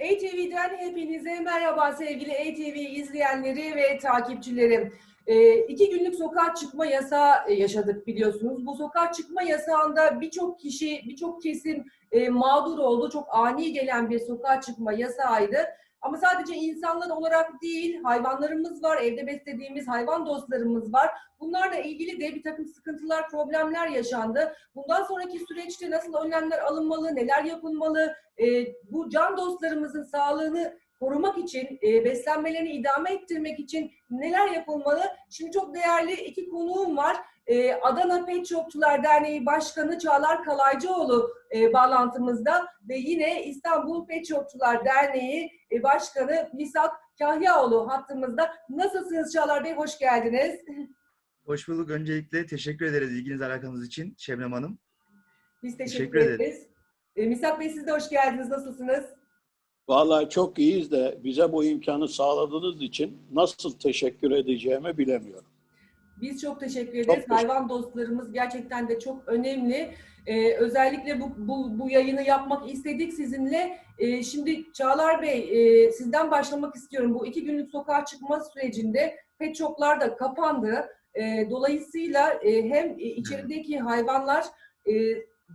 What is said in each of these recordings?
ATV'den hepinize merhaba sevgili ATV izleyenleri ve takipçilerim. Ee, iki günlük sokağa çıkma yasağı e, yaşadık biliyorsunuz. Bu sokağa çıkma yasağında birçok kişi, birçok kesim e, mağdur oldu. Çok ani gelen bir sokağa çıkma yasağıydı. Ama sadece insanlar olarak değil, hayvanlarımız var, evde beslediğimiz hayvan dostlarımız var. Bunlarla ilgili de bir takım sıkıntılar, problemler yaşandı. Bundan sonraki süreçte nasıl önlemler alınmalı, neler yapılmalı, e, bu can dostlarımızın sağlığını korumak için, e, beslenmelerini idame ettirmek için neler yapılmalı? Şimdi çok değerli iki konuğum var. E, Adana Pet Shopçular Derneği Başkanı Çağlar Kalaycıoğlu e, bağlantımızda ve yine İstanbul Pet Shopçular Derneği e, Başkanı Misak Kahyaoğlu hattımızda. Nasılsınız Çağlar Bey? Hoş geldiniz. Hoş bulduk. Öncelikle teşekkür ederiz ilginiz alakanız için Şebnem Hanım. Biz teşekkür, Teşekkür ederim. ederiz. E, Misak Bey siz de hoş geldiniz. Nasılsınız? Vallahi çok iyiyiz de bize bu imkanı sağladığınız için nasıl teşekkür edeceğimi bilemiyorum. Biz çok teşekkür ederiz. teşekkür- Hayvan dostlarımız gerçekten de çok önemli. Ee, özellikle bu, bu, bu yayını yapmak istedik sizinle. Ee, şimdi Çağlar Bey, e, sizden başlamak istiyorum. Bu iki günlük sokağa çıkma sürecinde pet shoplar da kapandı. Ee, dolayısıyla e, hem e, içerideki hayvanlar e,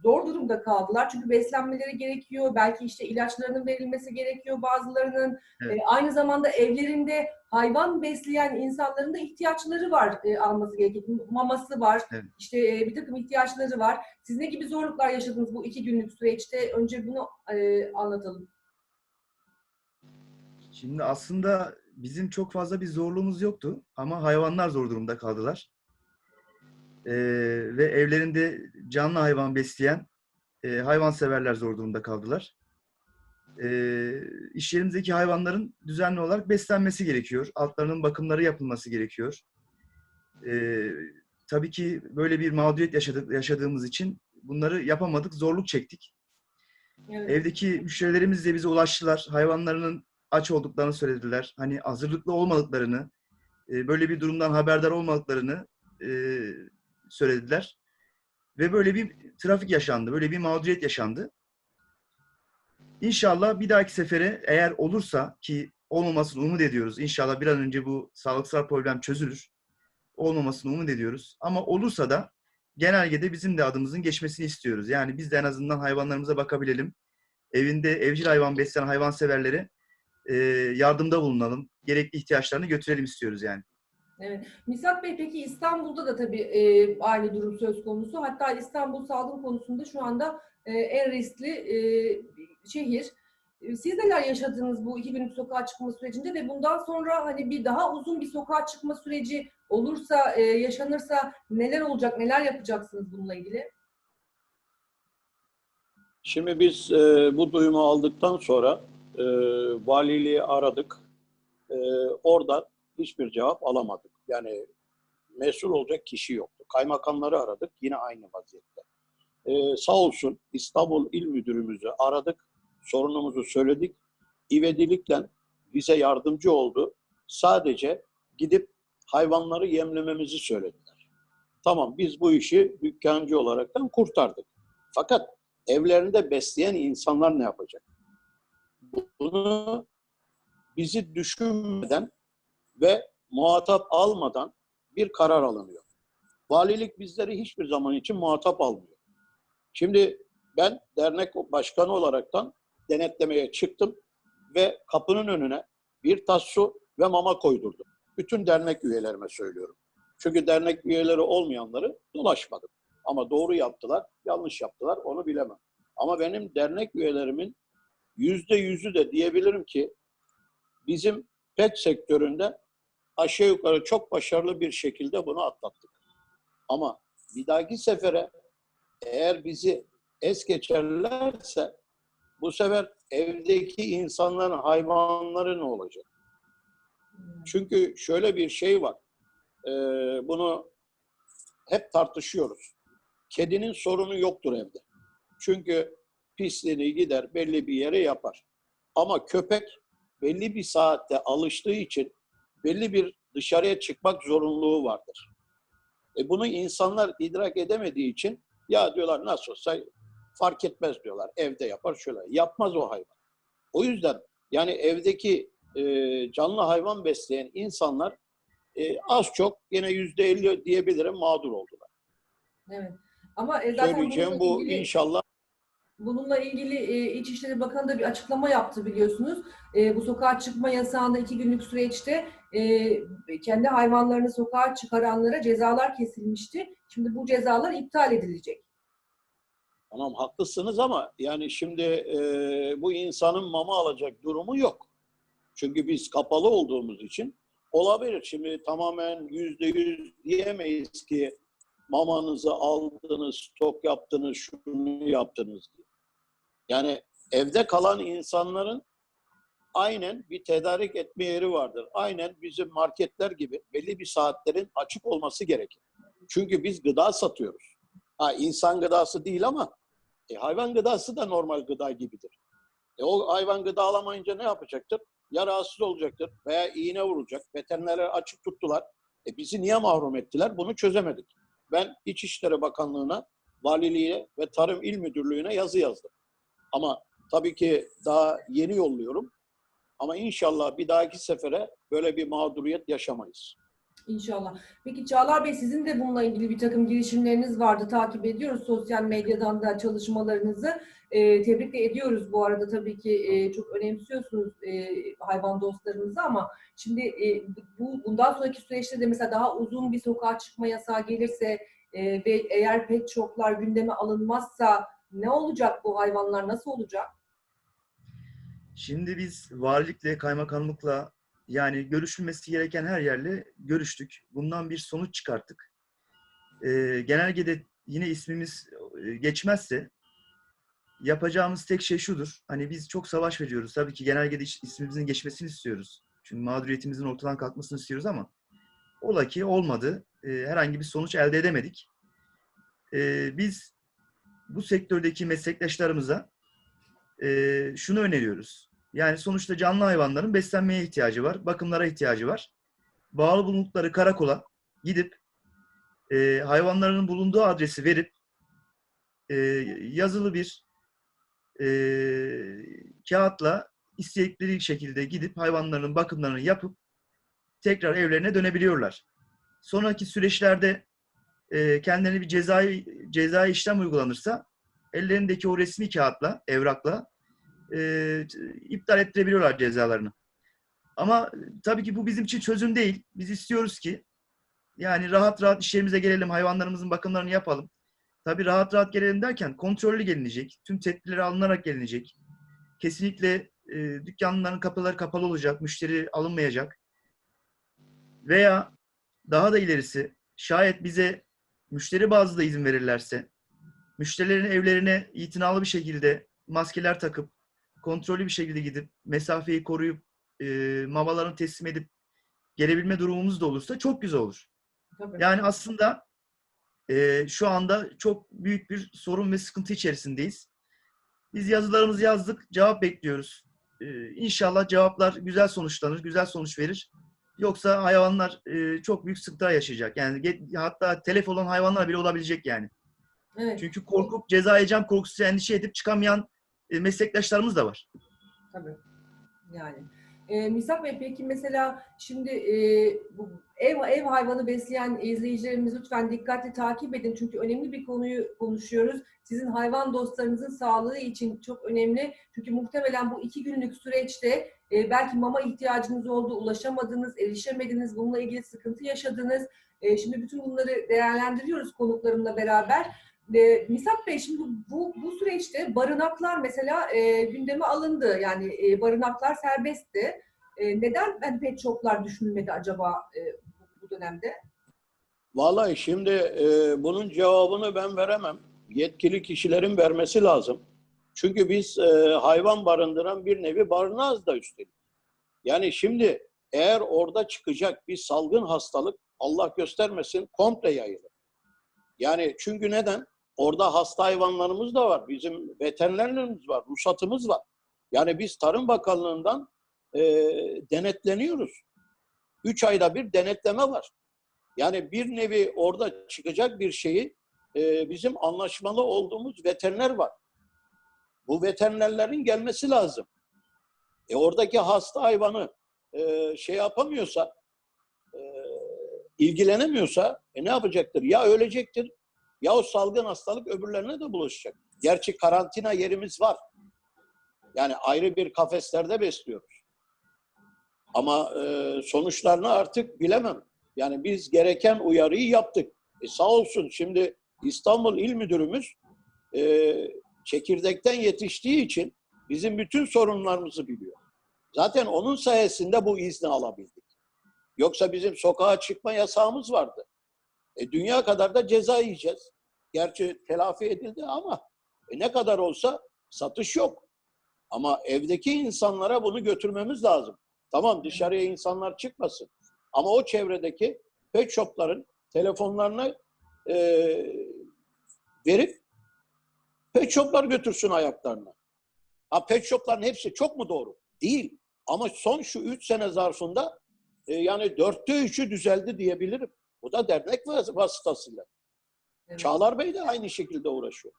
zor durumda kaldılar. Çünkü beslenmeleri gerekiyor. Belki işte ilaçlarının verilmesi gerekiyor bazılarının. Evet. E, aynı zamanda evlerinde hayvan besleyen insanların da ihtiyaçları var e, alması gerekiyor. Maması var, Evet. işte e, bir takım ihtiyaçları var. Siz ne gibi zorluklar yaşadınız bu iki günlük süreçte? Önce bunu e, anlatalım. Şimdi aslında bizim çok fazla bir zorluğumuz yoktu ama hayvanlar zor durumda kaldılar. Ee, ve evlerinde canlı hayvan besleyen e, hayvanseverler zor durumda kaldılar. Ee, iş yerimizdeki hayvanların düzenli olarak beslenmesi gerekiyor. Altlarının bakımları yapılması gerekiyor. Ee, tabii ki böyle bir mağduriyet yaşadık, yaşadığımız için bunları yapamadık, zorluk çektik. Evet. Evdeki müşterilerimiz de bize ulaştılar. Hayvanlarının aç olduklarını söylediler. Hani hazırlıklı olmadıklarını, e, böyle bir durumdan haberdar olmadıklarını e, söylediler. Ve böyle bir trafik yaşandı, böyle bir mağduriyet yaşandı. İnşallah bir dahaki sefere eğer olursa ki olmamasını umut ediyoruz. İnşallah bir an önce bu sağlıksal problem çözülür. Olmamasını umut ediyoruz. Ama olursa da genelgede bizim de adımızın geçmesini istiyoruz. Yani biz de en azından hayvanlarımıza bakabilelim. Evinde evcil hayvan besleyen hayvanseverlere yardımda bulunalım. Gerekli ihtiyaçlarını götürelim istiyoruz yani. Evet. Misak Bey peki İstanbul'da da tabii e, aynı durum söz konusu. Hatta İstanbul salgın konusunda şu anda e, en riskli e, şehir. E, Siz neler yaşadınız bu iki günlük sokağa çıkma sürecinde ve bundan sonra hani bir daha uzun bir sokağa çıkma süreci olursa, e, yaşanırsa neler olacak, neler yapacaksınız bununla ilgili? Şimdi biz e, bu duyumu aldıktan sonra e, valiliği aradık. E, oradan hiçbir cevap alamadık. Yani mesul olacak kişi yoktu. Kaymakamları aradık yine aynı vaziyette. E, sağ olsun İstanbul İl Müdürümüzü aradık. Sorunumuzu söyledik. İvedilikle bize yardımcı oldu. Sadece gidip hayvanları yemlememizi söylediler. Tamam biz bu işi dükkancı olaraktan kurtardık. Fakat evlerinde besleyen insanlar ne yapacak? Bunu bizi düşünmeden ve muhatap almadan bir karar alınıyor. Valilik bizleri hiçbir zaman için muhatap almıyor. Şimdi ben dernek başkanı olaraktan denetlemeye çıktım ve kapının önüne bir tas su ve mama koydurdum. Bütün dernek üyelerime söylüyorum. Çünkü dernek üyeleri olmayanları dolaşmadım. Ama doğru yaptılar, yanlış yaptılar onu bilemem. Ama benim dernek üyelerimin yüzde yüzü de diyebilirim ki bizim pet sektöründe aşağı yukarı çok başarılı bir şekilde bunu atlattık. Ama bir dahaki sefere eğer bizi es geçerlerse bu sefer evdeki insanların, hayvanları ne olacak? Çünkü şöyle bir şey var. Ee, bunu hep tartışıyoruz. Kedinin sorunu yoktur evde. Çünkü pisliğini gider belli bir yere yapar. Ama köpek belli bir saatte alıştığı için belli bir dışarıya çıkmak zorunluluğu vardır. E bunu insanlar idrak edemediği için ya diyorlar nasıl olsa fark etmez diyorlar. Evde yapar şöyle. Yapmaz o hayvan. O yüzden Yani evdeki e, canlı hayvan besleyen insanlar e, az çok yine yüzde elli diyebilirim mağdur oldular. Evet. Ama e, zaten Söyleyeceğim bu ilgili- inşallah Bununla ilgili e, İçişleri Bakanı da bir açıklama yaptı biliyorsunuz. E, bu sokağa çıkma yasağında iki günlük süreçte e, kendi hayvanlarını sokağa çıkaranlara cezalar kesilmişti. Şimdi bu cezalar iptal edilecek. Tamam haklısınız ama yani şimdi e, bu insanın mama alacak durumu yok. Çünkü biz kapalı olduğumuz için olabilir. Şimdi tamamen yüzde yüz diyemeyiz ki mamanızı aldınız, stok yaptınız, şunu yaptınız diye. Yani evde kalan insanların aynen bir tedarik etme yeri vardır. Aynen bizim marketler gibi belli bir saatlerin açık olması gerekir. Çünkü biz gıda satıyoruz. Ha, insan gıdası değil ama e, hayvan gıdası da normal gıda gibidir. E, o hayvan gıda alamayınca ne yapacaktır? Ya rahatsız olacaktır veya iğne vuracak. Veterinerler açık tuttular. E, bizi niye mahrum ettiler? Bunu çözemedik. Ben İçişleri Bakanlığı'na, Valiliğe ve Tarım İl Müdürlüğü'ne yazı yazdım. Ama tabii ki daha yeni yolluyorum. Ama inşallah bir dahaki sefere böyle bir mağduriyet yaşamayız. İnşallah. Peki Çağlar Bey sizin de bununla ilgili bir takım girişimleriniz vardı. Takip ediyoruz sosyal medyadan da çalışmalarınızı. E, tebrik de ediyoruz bu arada tabii ki e, çok önemsiyorsunuz e, hayvan dostlarınızı ama şimdi e, bu bundan sonraki süreçte de mesela daha uzun bir sokağa çıkma yasağı gelirse e, ve eğer pet shoplar gündeme alınmazsa ne olacak bu hayvanlar nasıl olacak? Şimdi biz valilikle, kaymakamlıkla yani görüşülmesi gereken her yerle görüştük. Bundan bir sonuç çıkarttık. Ee, genelgede yine ismimiz e, geçmezse yapacağımız tek şey şudur. Hani biz çok savaş veriyoruz. Tabii ki genelgede ismimizin geçmesini istiyoruz. Çünkü mağduriyetimizin ortadan kalkmasını istiyoruz ama ola ki olmadı. Ee, herhangi bir sonuç elde edemedik. Ee, biz bu sektördeki meslektaşlarımıza e, şunu öneriyoruz. Yani sonuçta canlı hayvanların beslenmeye ihtiyacı var, bakımlara ihtiyacı var. Bağlı bulundukları karakola gidip e, hayvanların bulunduğu adresi verip e, yazılı bir e, kağıtla istedikleri şekilde gidip hayvanların bakımlarını yapıp tekrar evlerine dönebiliyorlar. Sonraki süreçlerde e, kendilerine bir cezai cezai işlem uygulanırsa ellerindeki o resmi kağıtla, evrakla e, iptal ettirebiliyorlar cezalarını. Ama tabii ki bu bizim için çözüm değil. Biz istiyoruz ki yani rahat rahat işlerimize gelelim, hayvanlarımızın bakımlarını yapalım. Tabii rahat rahat gelelim derken kontrollü gelinecek, tüm tedbirleri alınarak gelinecek. Kesinlikle e, dükkanların kapıları kapalı olacak, müşteri alınmayacak. Veya daha da ilerisi şayet bize müşteri bazlı da izin verirlerse müşterilerin evlerine itinalı bir şekilde maskeler takıp kontrollü bir şekilde gidip mesafeyi koruyup e, mamalarını teslim edip gelebilme durumumuz da olursa çok güzel olur. Tabii. Yani aslında e, şu anda çok büyük bir sorun ve sıkıntı içerisindeyiz. Biz yazılarımızı yazdık, cevap bekliyoruz. E, inşallah cevaplar güzel sonuçlanır, güzel sonuç verir. Yoksa hayvanlar e, çok büyük sıkıntı yaşayacak. Yani ge- hatta telef olan hayvanlar bile olabilecek yani. Evet. Çünkü korkup ceza yiyeceğim korkusu endişe edip çıkamayan e, meslektaşlarımız da var. Tabii. Yani. E, Misak Bey peki mesela şimdi e, bu ev ev hayvanı besleyen izleyicilerimiz lütfen dikkatli takip edin çünkü önemli bir konuyu konuşuyoruz. Sizin hayvan dostlarınızın sağlığı için çok önemli. Çünkü muhtemelen bu iki günlük süreçte e, belki mama ihtiyacınız oldu, ulaşamadınız, erişemediniz, bununla ilgili sıkıntı yaşadınız. E, şimdi bütün bunları değerlendiriyoruz konuklarımla beraber. E, Misak Bey şimdi bu, bu süreçte barınaklar mesela e, gündeme alındı. Yani e, barınaklar serbestti. E, neden ben pet shoplar düşünülmedi acaba e, bu, bu dönemde? Vallahi şimdi e, bunun cevabını ben veremem. Yetkili kişilerin vermesi lazım. Çünkü biz e, hayvan barındıran bir nevi barınağız da üstelik. Yani şimdi eğer orada çıkacak bir salgın hastalık Allah göstermesin komple yayılır. Yani çünkü neden? Orada hasta hayvanlarımız da var. Bizim veterinerlerimiz var, ruhsatımız var. Yani biz Tarım Bakanlığı'ndan e, denetleniyoruz. Üç ayda bir denetleme var. Yani bir nevi orada çıkacak bir şeyi e, bizim anlaşmalı olduğumuz veteriner var. Bu veterinerlerin gelmesi lazım. E oradaki hasta hayvanı e, şey yapamıyorsa, e, ilgilenemiyorsa e ne yapacaktır? Ya ölecektir ya o salgın hastalık öbürlerine de bulaşacak. Gerçi karantina yerimiz var. Yani ayrı bir kafeslerde besliyoruz. Ama e, sonuçlarını artık bilemem. Yani biz gereken uyarıyı yaptık. E sağ olsun şimdi İstanbul İl Müdürümüz e, çekirdekten yetiştiği için bizim bütün sorunlarımızı biliyor. Zaten onun sayesinde bu izni alabildik. Yoksa bizim sokağa çıkma yasağımız vardı. E, dünya kadar da ceza yiyeceğiz. Gerçi telafi edildi ama e, ne kadar olsa satış yok. Ama evdeki insanlara bunu götürmemiz lazım. Tamam dışarıya insanlar çıkmasın. Ama o çevredeki pet shopların telefonlarına e, verip pet shoplar götürsün ayaklarına. Ha pet shopların hepsi çok mu doğru? Değil. Ama son şu üç sene zarfında e, yani dörtte üçü düzeldi diyebilirim. Bu da dernek vas- vasıtasıyla. Evet. Çağlar Bey de aynı şekilde uğraşıyor.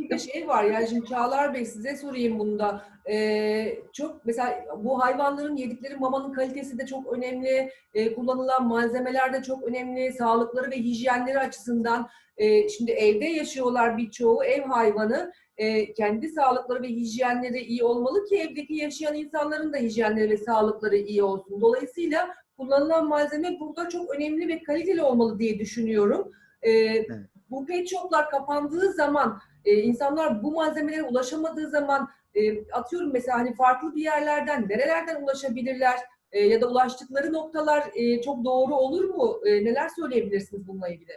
Bir de şey var yani şimdi Çağlar Bey size sorayım bunda. Ee, çok mesela bu hayvanların yedikleri mamanın kalitesi de çok önemli. Ee, kullanılan malzemeler de çok önemli. Sağlıkları ve hijyenleri açısından. Ee, şimdi evde yaşıyorlar birçoğu ev hayvanı. Ee, kendi sağlıkları ve hijyenleri iyi olmalı ki evdeki yaşayan insanların da hijyenleri ve sağlıkları iyi olsun. Dolayısıyla kullanılan malzeme burada çok önemli ve kaliteli olmalı diye düşünüyorum. Ee, bu pet shoplar kapandığı zaman e, insanlar bu malzemelere ulaşamadığı zaman e, atıyorum mesela hani farklı bir yerlerden nerelerden ulaşabilirler E, ya da ulaştıkları noktalar e, çok doğru olur mu? E, neler söyleyebilirsiniz bununla ilgili?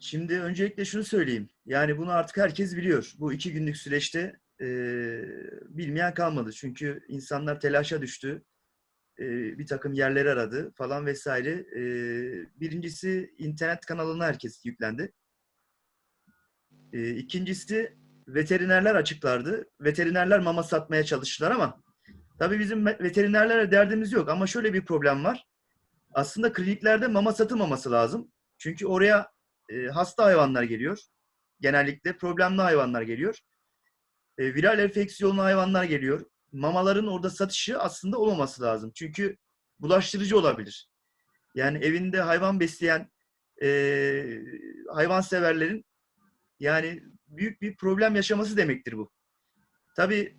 Şimdi öncelikle şunu söyleyeyim. Yani bunu artık herkes biliyor. Bu iki günlük süreçte e, bilmeyen kalmadı. Çünkü insanlar telaşa düştü. E, bir takım yerleri aradı falan vesaire. E, birincisi internet kanalına herkes yüklendi. E, ikincisi veterinerler açıklardı. Veterinerler mama satmaya çalıştılar ama tabii bizim ve- veterinerlerle derdimiz yok. Ama şöyle bir problem var. Aslında kliniklerde mama satılmaması lazım. Çünkü oraya e, hasta hayvanlar geliyor. Genellikle problemli hayvanlar geliyor. E, viral enfeksiyonlu hayvanlar geliyor. Mamaların orada satışı aslında olmaması lazım. Çünkü bulaştırıcı olabilir. Yani evinde hayvan besleyen e, hayvanseverlerin yani büyük bir problem yaşaması demektir bu. Tabii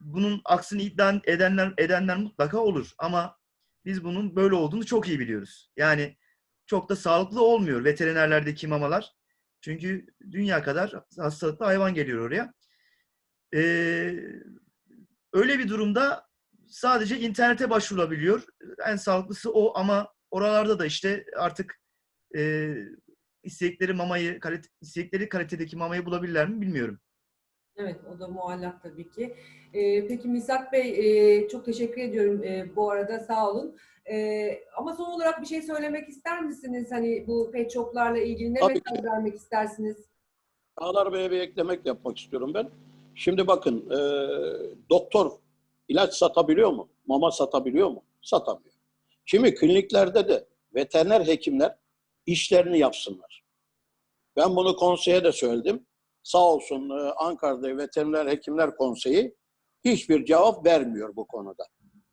bunun aksini iddia edenler edenler mutlaka olur ama biz bunun böyle olduğunu çok iyi biliyoruz. Yani çok da sağlıklı olmuyor veterinerlerdeki mamalar. Çünkü dünya kadar hastalıklı hayvan geliyor oraya. Ee, öyle bir durumda sadece internete başvurulabiliyor. En sağlıklısı o ama oralarda da işte artık e, istedikleri mamayı, kalite, istedikleri kalitedeki mamayı bulabilirler mi bilmiyorum. Evet, o da muallak tabii ki. Ee, peki Misak Bey, e, çok teşekkür ediyorum e, bu arada, sağ olun. E, ama son olarak bir şey söylemek ister misiniz? Hani bu pet shoplarla ilgili ne mesaj vermek istersiniz? Çağlar Bey'e bir eklemek yapmak istiyorum ben. Şimdi bakın, e, doktor ilaç satabiliyor mu? Mama satabiliyor mu? Satamıyor. Şimdi kliniklerde de veteriner hekimler işlerini yapsınlar. Ben bunu konseye de söyledim. Sağ olsun e, Ankara'da Veteriner Hekimler Konseyi hiçbir cevap vermiyor bu konuda.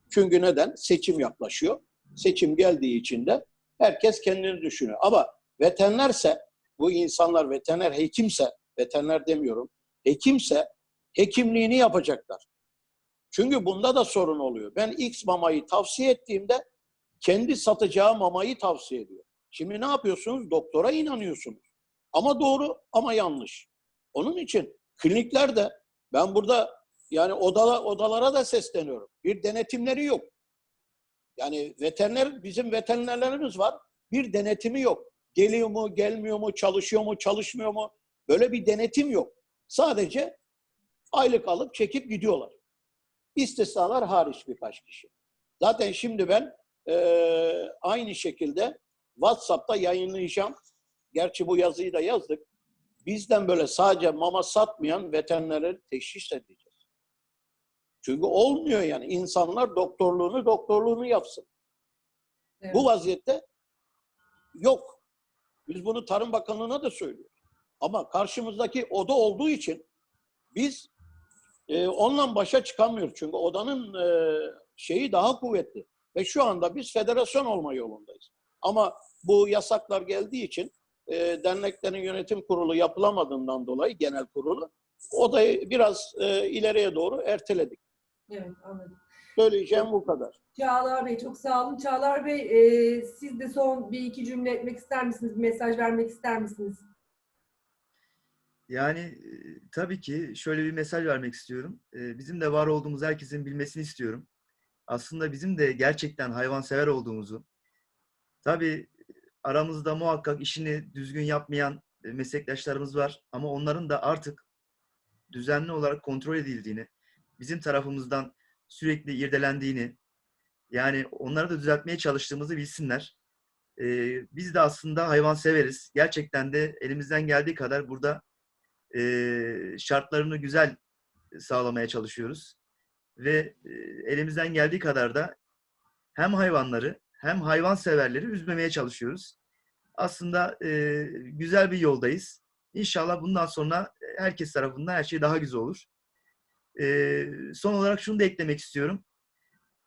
Çünkü neden? Seçim yaklaşıyor. Seçim geldiği için de herkes kendini düşünüyor. Ama veterinerse, bu insanlar veteriner hekimse, veteriner demiyorum, hekimse hekimliğini yapacaklar. Çünkü bunda da sorun oluyor. Ben X mamayı tavsiye ettiğimde kendi satacağı mamayı tavsiye ediyor. Şimdi ne yapıyorsunuz? Doktora inanıyorsunuz. Ama doğru ama yanlış. Onun için kliniklerde ben burada yani odala, odalara da sesleniyorum. Bir denetimleri yok. Yani veteriner, bizim veterinerlerimiz var. Bir denetimi yok. Geliyor mu, gelmiyor mu, çalışıyor mu, çalışmıyor mu? Böyle bir denetim yok. Sadece aylık alıp çekip gidiyorlar. İstisnalar hariç birkaç kişi. Zaten şimdi ben eee, aynı şekilde WhatsApp'ta yayınlayacağım. Gerçi bu yazıyı da yazdık. Bizden böyle sadece mama satmayan veterineri teşhis edeceğiz. Çünkü olmuyor yani. İnsanlar doktorluğunu doktorluğunu yapsın. Evet. Bu vaziyette yok. Biz bunu Tarım Bakanlığı'na da söylüyoruz. Ama karşımızdaki oda olduğu için biz e, onunla başa çıkamıyor çünkü odanın e, şeyi daha kuvvetli. Ve şu anda biz federasyon olma yolundayız. Ama bu yasaklar geldiği için e, derneklerin yönetim kurulu yapılamadığından dolayı genel kurulu odayı biraz e, ileriye doğru erteledik. Evet anladım. Söyleyeceğim bu kadar. Çağlar Bey çok sağ olun. Çağlar Bey e, siz de son bir iki cümle etmek ister misiniz? Bir mesaj vermek ister misiniz? Yani tabii ki şöyle bir mesaj vermek istiyorum. Bizim de var olduğumuz herkesin bilmesini istiyorum. Aslında bizim de gerçekten hayvansever olduğumuzu, tabii aramızda muhakkak işini düzgün yapmayan meslektaşlarımız var ama onların da artık düzenli olarak kontrol edildiğini, bizim tarafımızdan sürekli irdelendiğini, yani onları da düzeltmeye çalıştığımızı bilsinler. Biz de aslında hayvan severiz. Gerçekten de elimizden geldiği kadar burada e, şartlarını güzel sağlamaya çalışıyoruz. Ve e, elimizden geldiği kadar da hem hayvanları hem hayvan severleri üzmemeye çalışıyoruz. Aslında e, güzel bir yoldayız. İnşallah bundan sonra herkes tarafından her şey daha güzel olur. E, son olarak şunu da eklemek istiyorum.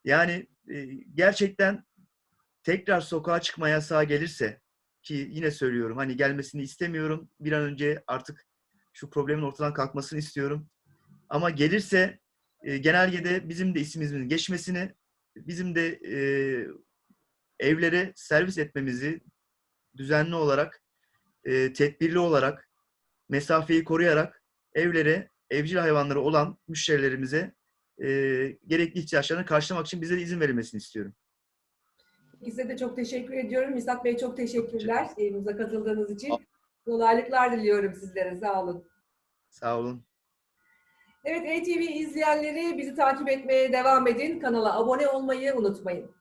Yani e, gerçekten tekrar sokağa çıkma yasağı gelirse ki yine söylüyorum hani gelmesini istemiyorum. Bir an önce artık şu problemin ortadan kalkmasını istiyorum. Ama gelirse e, genelgede bizim de ismimizin geçmesini, bizim de e, evlere servis etmemizi düzenli olarak, e, tedbirli olarak, mesafeyi koruyarak evlere, evcil hayvanları olan müşterilerimize e, gerekli ihtiyaçlarını karşılamak için bize de izin verilmesini istiyorum. Size de çok teşekkür ediyorum. Misat Bey çok teşekkürler yayınımıza katıldığınız için. Kolaylıklar diliyorum sizlere. Sağ olun. Sağ olun. Evet, ATV izleyenleri bizi takip etmeye devam edin. Kanala abone olmayı unutmayın.